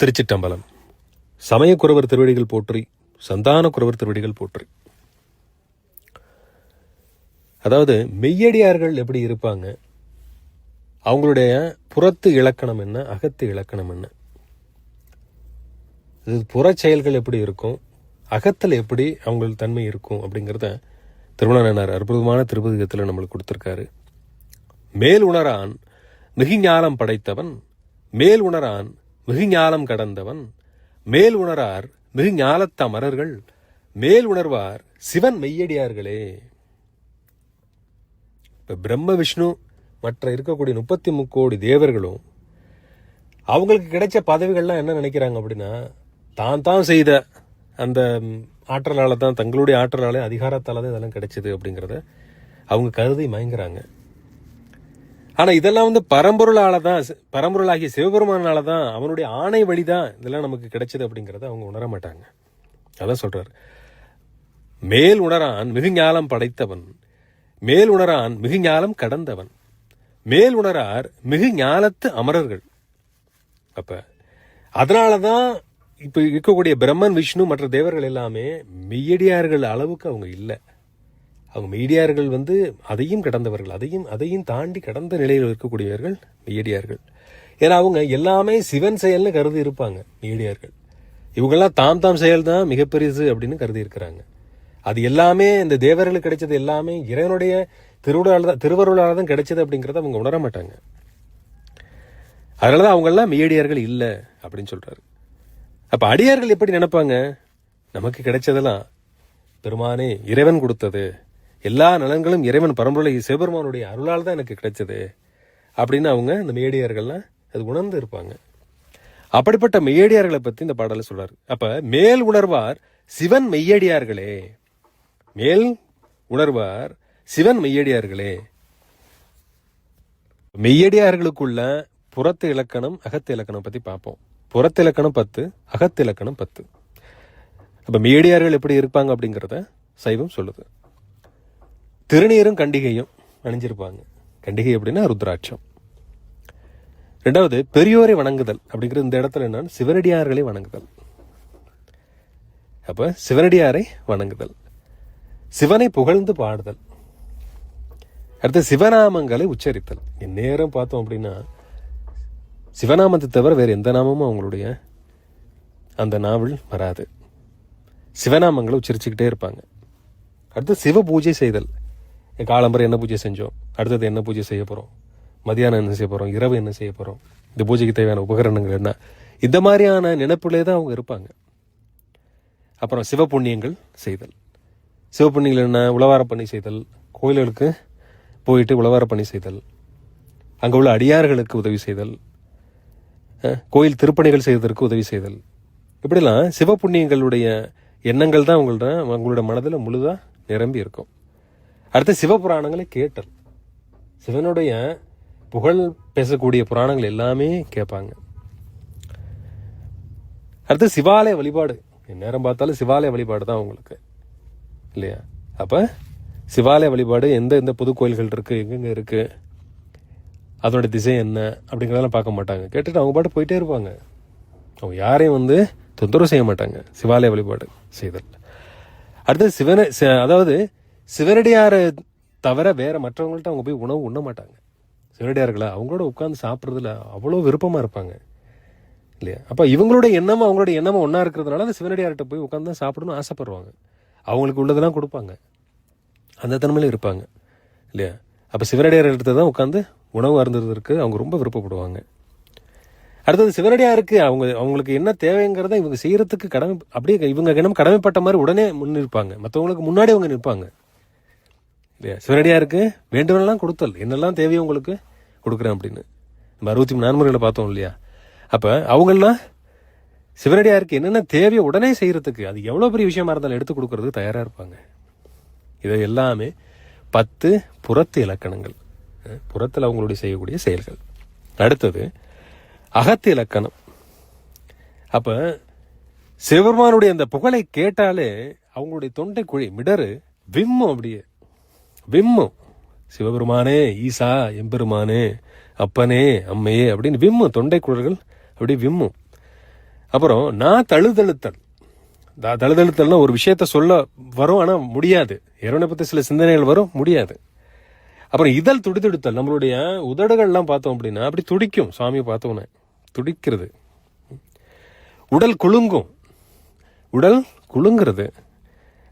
திருச்சிட்டம்பலம். சமயக்குறவர் திருவடிகள் போற்றி சந்தான குறவர் திருவடிகள் போற்றி. அதாவது மெய்யடியார்கள் எப்படி இருப்பாங்க? அவங்களுடைய புறத்து இலக்கணம் என்ன? அகத்து இலக்கணம் என்ன? இது புற செயல்கள் எப்படி இருக்கும்? அகத்தில் எப்படி அவங்கள் தன்மை இருக்கும் அப்படிங்கிறத திருமணனார் அற்புதமான திருப்பதிகத்தில் நம்மளுக்கு கொடுத்துருக்காரு. மேல் உணரான் மிகுஞானம் படைத்தவன் மேல் உணரான் மிகுஞானம் கடந்தவன் மேல் உணரார் மிகு ஞாலத்த மரர்கள் மேல் உணர்வார் சிவன் மெய்யடியார்களே. இப்போ பிரம்ம விஷ்ணு மற்ற இருக்கக்கூடிய முப்பத்தி முக்கோடி தேவர்களும் அவங்களுக்கு கிடைச்ச பதவிகள்லாம் என்ன நினைக்கிறாங்க அப்படின்னா தான் தான் செய்த அந்த ஆற்றலால் ஆற்றலால தான் தங்களுடைய ஆற்றலாலே அதிகாரத்தால் தான் இதெல்லாம் கிடைச்சிது அப்படிங்கிறத அவங்க கருதி மயங்குறாங்க. ஆனா இதெல்லாம் வந்து பரம்பொருளால தான் பரம்பொருளாகிய சிவபெருமானால தான் அவனுடைய ஆணை வழிதான் இதெல்லாம் நமக்கு கிடைச்சது அப்படிங்கறத அவங்க உணர மாட்டாங்க. அதான் சொல்றாரு. மேல் உணரான் மிகுஞாலம் படைத்தவன் மேல் உணரான் மிகுஞாலம் கடந்தவன் மேல் உணரார் மிகு ஞாலத்து அமரர்கள். அப்ப அதனாலதான் இப்ப இருக்கக்கூடிய பிரம்மன் விஷ்ணு மற்ற தேவர்கள் எல்லாமே மெய்யடியார்கள் அளவுக்கு அவங்க இல்லை. அவங்க மீடியார்கள் வந்து அதையும் கடந்தவர்கள் அதையும் அதையும் தாண்டி கடந்த நிலையில் இருக்கக்கூடியவர்கள் மீடியார்கள். ஏன்னா அவங்க எல்லாமே சிவன் செயல்னு கருதி இருப்பாங்க மீடியார்கள். இவங்கெல்லாம் தாம் தாம் செயல் தான் மிகப்பெரிசு அப்படின்னு கருதி இருக்கிறாங்க. அது எல்லாமே இந்த தேவர்களுக்கு கிடைச்சது எல்லாமே இறைவனுடைய திருவுடலால் தான் திருவருளால் தான் கிடைச்சது அப்படிங்கிறத அவங்க உணர மாட்டாங்க. அதனால தான் அவங்கெல்லாம் மீடியார்கள் இல்லை அப்படின்னு சொல்கிறாரு அப்போ அடியார்கள் எப்படி நினைப்பாங்க? நமக்கு கிடைச்சதெல்லாம் பெருமானே இறைவன் கொடுத்தது எல்லா நலன்களும் இறைவன் பரம்பரை சிவபெருமானுடைய அருளால் தான் எனக்கு கிடைச்சது அப்படின்னு அவங்க இந்த மேடியார்கள்லாம் அது உணர்ந்து இருப்பாங்க. அப்படிப்பட்ட மெய்யடியார்களை பற்றி இந்த பாடலை சொல்கிறார் அப்போ மேல் உணர்வார் சிவன் மெய்யடியார்களே. மேல் உணர்வார் சிவன் மெய்யடியார்களே. மெய்யடியார்களுக்குள்ள புறத்து இலக்கணம் அகத்து இலக்கணம் பற்றி பார்ப்போம். புறத்து இலக்கணம் பத்து அகத்து இலக்கணம் பத்து. அப்போ மெய்யடியார்கள் எப்படி இருப்பாங்க அப்படிங்கிறத சைவம் சொல்லுது. திருநீரும் கண்டிகையும் அணிஞ்சிருப்பாங்க. கண்டிகை அப்படின்னா ருத்ராட்சம். ரெண்டாவது பெரியோரை வணங்குதல் அப்படிங்கிறது இந்த இடத்துல என்னன்னா சிவனடியார்களை வணங்குதல். அப்போ சிவனடியாரை வணங்குதல். சிவனை புகழ்ந்து பாடுதல். அடுத்து சிவநாமங்களை உச்சரித்தல். நேரம் பார்த்தோம் அப்படின்னா சிவநாமத்தை தவிர வேறு எந்த நாமமும் அவங்களுடைய அந்த நாவல் வராது. சிவநாமங்களை உச்சரிச்சுக்கிட்டே இருப்பாங்க. அடுத்து சிவ பூஜை செய்தல். காலம்பரை என்ன பூஜை செஞ்சோம்? அடுத்தது என்ன பூஜை செய்ய போகிறோம் மதியானம் என்ன செய்ய போகிறோம் இரவு என்ன செய்ய போகிறோம் இந்த பூஜைக்கு தேவையான உபகரணங்கள் என்ன? இந்த மாதிரியான நினைப்புலே தான் அவங்க இருப்பாங்க. அப்புறம் சிவ புண்ணியங்கள் செய்தல். சிவ புண்ணியங்கள் என்ன? உழவார பணி செய்தல். கோயில்களுக்கு போயிட்டு உழவார பணி செய்தல். அங்கே உள்ள அடியார்களுக்கு உதவி செய்தல். கோயில் திருப்பணிகள் செய்வதற்கு உதவி செய்தல். இப்படிலாம் சிவ புண்ணியங்களுடைய எண்ணங்கள் தான் உங்கள்ட்ட உங்களோட மனதில் முழுதாக நிரம்பி இருக்கும். அடுத்து சிவபுராணங்களை கேட்டல். சிவனுடைய புகழ் பேசக்கூடிய புராணங்கள் எல்லாமே கேட்பாங்க. அடுத்து சிவாலய வழிபாடு. நேரம் பார்த்தாலும் சிவாலய வழிபாடு தான் உங்களுக்கு. இல்லையா? அப்போ சிவாலய வழிபாடு எந்த எந்த புது கோயில்கள் இருக்குது எங்கெங்கே இருக்குது அதோட திசை என்ன அப்படிங்கிறதெல்லாம் பார்க்க மாட்டாங்க. கேட்டுட்டு அவங்க பாட்டு போயிட்டே இருப்பாங்க. அவங்க யாரையும் வந்து தொந்தரவு செய்ய மாட்டாங்க. சிவாலய வழிபாடு செய்தல். அடுத்து சிவனை அதாவது சிவனடியாரை தவிர வேறு மற்றவங்கள்ட்ட அவங்க போய் உணவு உண்ண மாட்டாங்க. சிவனடியார்களை அவங்களோட உட்காந்து சாப்பிட்றதுல அவ்வளோ விருப்பமாக இருப்பாங்க. இல்லையா? அப்போ இவங்களோட எண்ணமும் அவங்களோட எண்ணமும் ஒன்றா இருக்கிறதுனால அந்த சிவனடியார்கிட்ட போய் உட்காந்து தான் சாப்பிடணும்னு ஆசைப்படுவாங்க. அவங்களுக்கு உள்ளதெல்லாம் கொடுப்பாங்க. அந்த தன்மையில இருப்பாங்க. இல்லையா? அப்போ சிவனடியார்கிட்ட தான் உட்காந்து உணவு அருந்துறதுக்கு அவங்க ரொம்ப விருப்பப்படுவாங்க. அடுத்தது சிவனடியாருக்கு அவங்க அவங்களுக்கு என்ன தேவைங்கிறத இவங்க செய்கிறதுக்கு கடமை அப்படியே இவங்க கிணம் கடமைப்பட்ட மாதிரி உடனே முன் நிற்பாங்க. மற்றவங்களுக்கு முன்னாடி அவங்க நிற்பாங்க. இல்லையா? சிவனடியாருக்கு வேண்டுமெல்லாம் கொடுத்தல். என்னெல்லாம் தேவையோ உங்களுக்கு கொடுக்குறேன் அப்படின்னு. நம்ம அறுபத்தி மூணு நான்முறைகளை பார்த்தோம் இல்லையா? அப்போ அவங்கெல்லாம் சிவனடியாருக்கு என்னென்ன தேவையோ உடனே செய்கிறதுக்கு அது எவ்வளோ பெரிய விஷயமா இருந்தாலும் எடுத்து கொடுக்கறதுக்கு தயாராக இருப்பாங்க. இதை எல்லாமே பத்து புறத்து இலக்கணங்கள். புறத்தில் அவங்களுடைய செய்யக்கூடிய செயல்கள். அடுத்தது அகத்து இலக்கணம். அப்போ சிவபெருமானுடைய அந்த புகழை கேட்டாலே அவங்களுடைய தொண்டை குழி மிடரு விம்மும் அப்படியே. விம்மும் சிவபெருமானே ஈசா எம்பெருமானே அப்பனே அம்மையே அப்படின்னு விம்மும் தொண்டை குழல்கள் அப்படியே விம்மும் அப்புறம் நான் தழுதழுத்தல். தழுதழுத்தல்னா ஒரு விஷயத்த சொல்ல வரும் ஆனால் முடியாது. இறைவனை பற்றி சில சிந்தனைகள் வரும் முடியாது. அப்புறம் இதழ் துடிதுடித்தல். நம்மளுடைய உதடுகள்லாம் பார்த்தோம் அப்படின்னா அப்படி துடிக்கும். சாமியை பார்த்தோன்னே துடிக்கிறது. உடல் குலுங்கும். உடல் குலுங்குறது.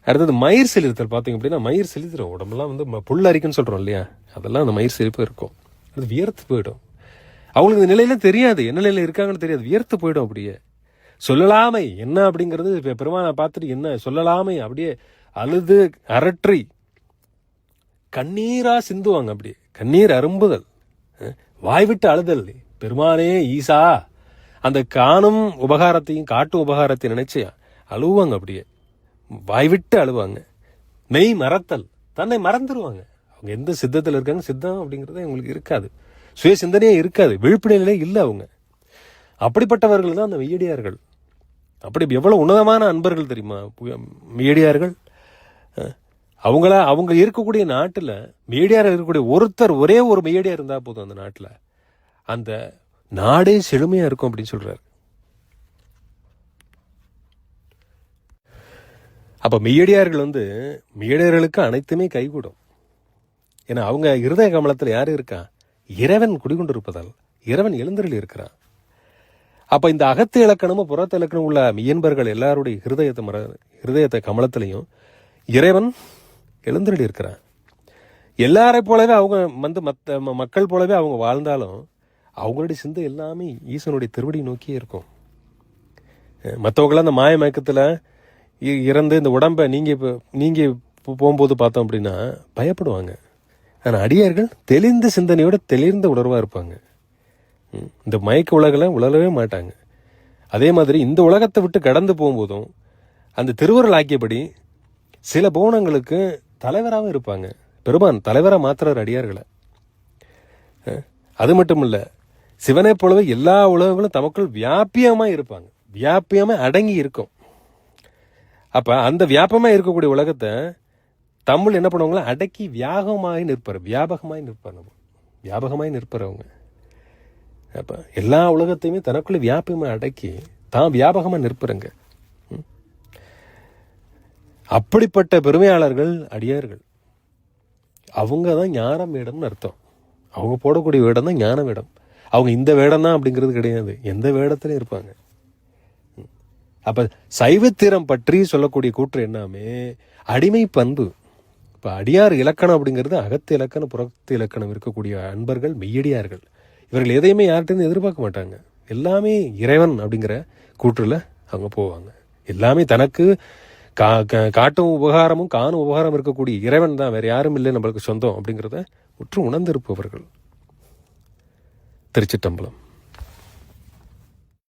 அடுத்தது மயிர் செலுத்தல் பார்த்தீங்க அப்படின்னா மயிர் செலுத்துறோம் உடம்பெல்லாம் வந்து ம- புல் இல்லையா? அதெல்லாம் அந்த மயிர் செழிப்பு இருக்கும். அது வியர்த்து போயிடும். அவங்களுக்கு இந்த நிலையில தெரியாது. என்ன நிலையில இருக்காங்கன்னு தெரியாது. வியர்த்து போயிடும் அப்படியே. சொல்லலாமை என்ன அப்படிங்கிறது இப்ப பெருமானை பார்த்துட்டு என்ன சொல்லலாமை அப்படியே அழுது அரற்றி. கண்ணீரா சிந்துவாங்க அப்படியே. கண்ணீர் அரும்புதல். வாய்விட்டு வாய் விட்டு அழுதல். பெருமானே ஈசா. அந்த காணும் உபகாரத்தையும் காட்டும் உபகாரத்தையும் நினைச்சு அழுவாங்க அப்படியே. வாய்விட்டு அழுவாங்க. மெய் மறத்தல். தன்னை மறந்துடுவாங்க அவங்க எந்த சித்தத்தில் இருக்காங்க? சித்தம் அப்படிங்கிறது அவங்களுக்கு இருக்காது. சுய சிந்தனையே இருக்காது. விழிப்புணர்விலே இல்லை அவங்க. அப்படிப்பட்டவர்கள் தான் அந்த மெய்யடியார்கள். அப்படி எவ்வளோ உன்னதமான அன்பர்கள் தெரியுமா? மெய்யடியார்கள்? அவங்கள அவங்க இருக்கக்கூடிய நாட்டில் மெய்யடியார் இருக்கக்கூடிய ஒருத்தர் ஒரே ஒரு மெய்யடியார் இருந்தால் போதும் அந்த நாட்டில். அந்த நாடே செழுமையாக இருக்கும் அப்படின்னு சொல்கிறார் அப்போ மெய்யடியார்கள் வந்து மெய்யடியார்களுக்கு அனைத்துமே கைகூடும். ஏன்னா அவங்க இருதய கமலத்தில் யார் இருக்கா? இறைவன் குடிகொண்டிருப்பதால் இறைவன் எழுந்தருளி இருக்கிறான். அப்போ இந்த அகத்து இலக்கணமும் புறத்து இலக்கணம் உள்ள மெய்யன்பர்கள் எல்லாருடைய ஹிருதயத்தை மர ஹிருதயத்தை கமலத்திலையும் இறைவன் எழுந்தருளி இருக்கிறான். எல்லாரை போலவே அவங்க வந்து மற்ற ம- மக்கள் போலவே அவங்க வாழ்ந்தாலும் அவங்களுடைய சிந்தை எல்லாமே ஈசனுடைய திருவடி நோக்கியே இருக்கும். மற்றவங்களாம் அந்த மாய இறந்து இந்த உடம்பை நீங்கள் இப்போ நீங்கள் போகும்போது பார்த்தோம் அப்படின்னா பயப்படுவாங்க. ஆனால் அடியார்கள் தெளிந்த சிந்தனையோட தெளிர்ந்த உணர்வாக இருப்பாங்க. ம். இந்த மயக்க உலகில் உழலவே மாட்டாங்க. அதே மாதிரி இந்த உலகத்தை விட்டு கடந்து போகும்போதும் அந்த திருவுருள் ஆக்கியபடி சில போனங்களுக்கு தலைவராகவும் இருப்பாங்க. பெருமான் தலைவராக மாத்துறார் அடியார்களை. அது மட்டும் இல்லை சிவனை போலவே எல்லா உலகங்களும் தமக்குள் வியாபியமாக இருப்பாங்க. வியாபியமாக அடங்கி இருக்கும். அப்போ அந்த வியாபமாக இருக்கக்கூடிய உலகத்தை தமிழ் என்ன பண்ணுவாங்களா அடக்கி வியாகமாய் நிற்பார். வியாபகமாய் நிற்பார் நம்ம. வியாபகமாய் நிற்பார் அவங்க. எல்லா உலகத்தையுமே தனக்குள்ள வியாபகமாக அடக்கி தான் வியாபகமாக நிற்பருங்க. ம். அப்படிப்பட்ட பெருமையாளர்கள் அடியார்கள். அவங்க தான் ஞான வேடம்னு அர்த்தம். அவங்க போடக்கூடிய வேடம் தான் ஞான வேடம். அவங்க இந்த வேடம் தான் அப்படிங்கிறது கிடையாது. எந்த வேடத்துலையும் இருப்பாங்க. அப்ப சைவத்திரம் பற்றி சொல்லக்கூடிய கூற்று என்னமே அடிமை பண்பு. இப்ப அடியார் இலக்கணம் அப்படிங்கிறது அகத்து இலக்கணம் புறத்து இலக்கணம் இருக்கக்கூடிய அன்பர்கள் மெய்யடியார்கள். இவர்கள் எதையுமே யார்கிட்ட எதிர்பார்க்க மாட்டாங்க. எல்லாமே இறைவன் அப்படிங்கிற கூற்றுல அவங்க போவாங்க. எல்லாமே தனக்கு கா கா- காட்டும் உபகாரமும் காணும் உபகாரம் இருக்கக்கூடிய இறைவன் தான். வேறு யாரும் இல்லை நம்மளுக்கு சொந்தம் அப்படிங்கிறத உற்று உணர்ந்திருப்பவர்கள். திருச்சிட்டம்பலம்